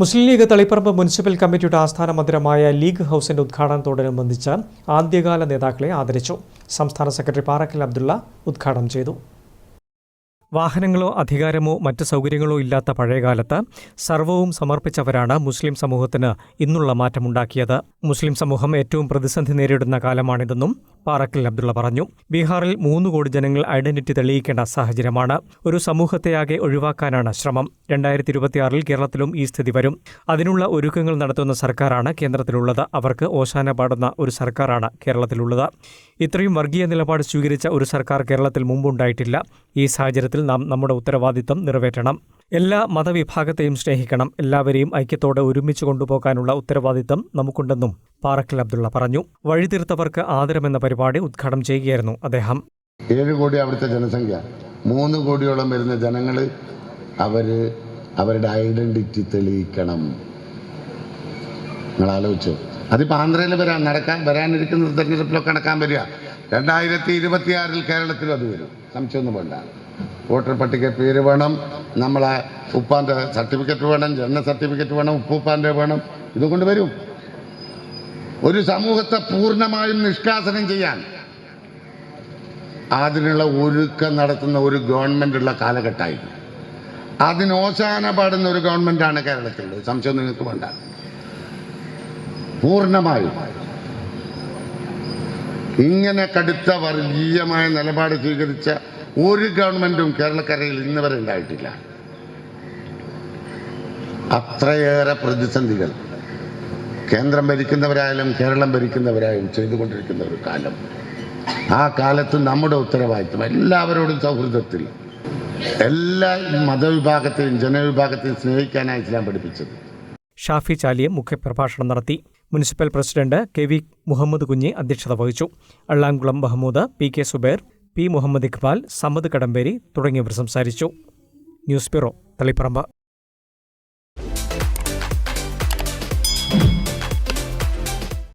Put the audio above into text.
മുസ്ലിം league Taliparamba municipal കമ്മിറ്റിയുടെ ആസ്ഥാന മന്ദിരമായ league ഹൗസിന്റെ ഉദ്ഘാടനത്തോടനുബന്ധിച്ച് ആദ്യകാല നേതാക്കളെ ആദരിച്ചു. സംസ്ഥാന സെക്രട്ടറി പാറക്കൽ അബ്ദുള്ള ഉദ്ഘാടനം ചെയ്തു. വാഹനങ്ങളോ അധികാരമോ മറ്റ് സൗകര്യങ്ങളോ ഇല്ലാത്ത പഴയകാലത്ത് സർവവും സമർപ്പിച്ചവരാണ് മുസ്ലിം സമൂഹത്തിന് ഇന്നുള്ള മാറ്റമുണ്ടാക്കിയത്. മുസ്ലിം സമൂഹം ഏറ്റവും പ്രതിസന്ധി നേരിടുന്ന കാലമാണിതെന്നും പാറക്കൽ അബ്ദുള്ള പറഞ്ഞു. ബീഹാറിൽ മൂന്ന് കോടി ജനങ്ങൾ ഐഡന്റിറ്റി തെളിയിക്കേണ്ട സാഹചര്യമാണ്. ഒരു സമൂഹത്തെയാകെ ഒഴിവാക്കാനാണ് ശ്രമം. രണ്ടായിരത്തി ഇരുപത്തിയാറിൽ കേരളത്തിലും ഈ സ്ഥിതി വരും. അതിനുള്ള ഒരുക്കങ്ങൾ നടത്തുന്ന സർക്കാരാണ് കേന്ദ്രത്തിലുള്ളത്. അവർക്ക് ഓശാന പാടുന്ന ഒരു സർക്കാരാണ് കേരളത്തിലുള്ളത്. ഇത്രയും വർഗീയ നിലപാട് സ്വീകരിച്ച ഒരു സർക്കാർ കേരളത്തിൽ മുമ്പുണ്ടായിട്ടില്ല. ഈ സാഹചര്യത്തിൽ നാം നമ്മുടെ ഉത്തരവാദിത്തം നിറവേറ്റണം. എല്ലാ മതവിഭാഗത്തെയും സ്നേഹിക്കണം. എല്ലാവരെയും ഐക്യത്തോടെ ഒരുമിച്ച് കൊണ്ടുപോകാനുള്ള ഉത്തരവാദിത്തം നമുക്കുണ്ടെന്നും പാറക്കൽ അബ്ദുള്ള പറഞ്ഞു. വഴിതിരുത്തവർക്ക് ആദരമെന്ന പരിപാടി ഉദ്ഘാടനം ചെയ്യുകയായിരുന്നു അദ്ദേഹം. ഏഴ് കോടി അവിടുത്തെ ജനസംഖ്യ. മൂന്ന് കോടിയോളം വരുന്ന ജനങ്ങൾ അവർ അവരുടെ ഐഡന്റിറ്റി തെളിയിക്കണം. നിങ്ങൾ ആലോചിച്ചു. അതിപ്പോൾ ആന്ധ്രയിൽ വരാൻ നടക്കാൻ വരാനിരിക്കുന്ന തെരഞ്ഞെടുപ്പിലൊക്കെ നടക്കാൻ വരിക. രണ്ടായിരത്തി ഇരുപത്തിയാറിൽ കേരളത്തിലും അത് വരും. സംശയമൊന്നും വേണ്ട. വോട്ടർ പട്ടിക പേര് വേണം നമ്മളെ ഉപ്പാന്റെ സർട്ടിഫിക്കറ്റ് വേണം ജനന സർട്ടിഫിക്കറ്റ് വേണം ഉപ്പൂപ്പാന്റെ വേണം ഇതുകൊണ്ട് വരും. ഒരു സമൂഹത്തെ പൂർണമായും നിഷ്കാസനം ചെയ്യാൻ അതിനുള്ള ഒരുക്കം നടത്തുന്ന ഒരു ഗവൺമെന്റ് ഉള്ള കാലഘട്ടമായിരുന്നു. അതിന് ഓശാന പാടുന്ന ഒരു ഗവൺമെന്റാണ് കേരളത്തിലുള്ളത്. സംശയം നിങ്ങൾക്ക് വേണ്ട. പൂർണമായും. ഇങ്ങനെ കടുത്ത വർഗീയമായ നിലപാട് സ്വീകരിച്ച ഒരു ഗവൺമെന്റും കേരളക്കരയിൽ ഇന്ന് വരെ ഉണ്ടായിട്ടില്ല. അത്രയേറെ പ്രതിസന്ധികൾ. കേന്ദ്രം ഭരിക്കുന്നവരായാലും കേരളം ഭരിക്കുന്നവരായാലും ചെയ്തുകൊണ്ടിരിക്കുന്ന ഒരു കാലം. ആ കാലത്ത് നമ്മുടെ ഉത്തരവാദിത്വം എല്ലാവരോടും സൗഹൃദത്തിൽ എല്ലാ മതവിഭാഗത്തെയും ജനവിഭാഗത്തെയും സ്നേഹിക്കാനാണ് ഇസ്ലാം പഠിപ്പിച്ചത്. ഷാഫി ചാലിയം മുഖ്യപ്രഭാഷണം നടത്തി municipal president K V Muhammed Kunhi അധ്യക്ഷത വഹിച്ചു. Allamkulam Mahmood P K Zubair P Muhammed Iqbal Samad Kadamberi തുടങ്ങിയവർ സംസാരിച്ചു. News bureau Taliparamba.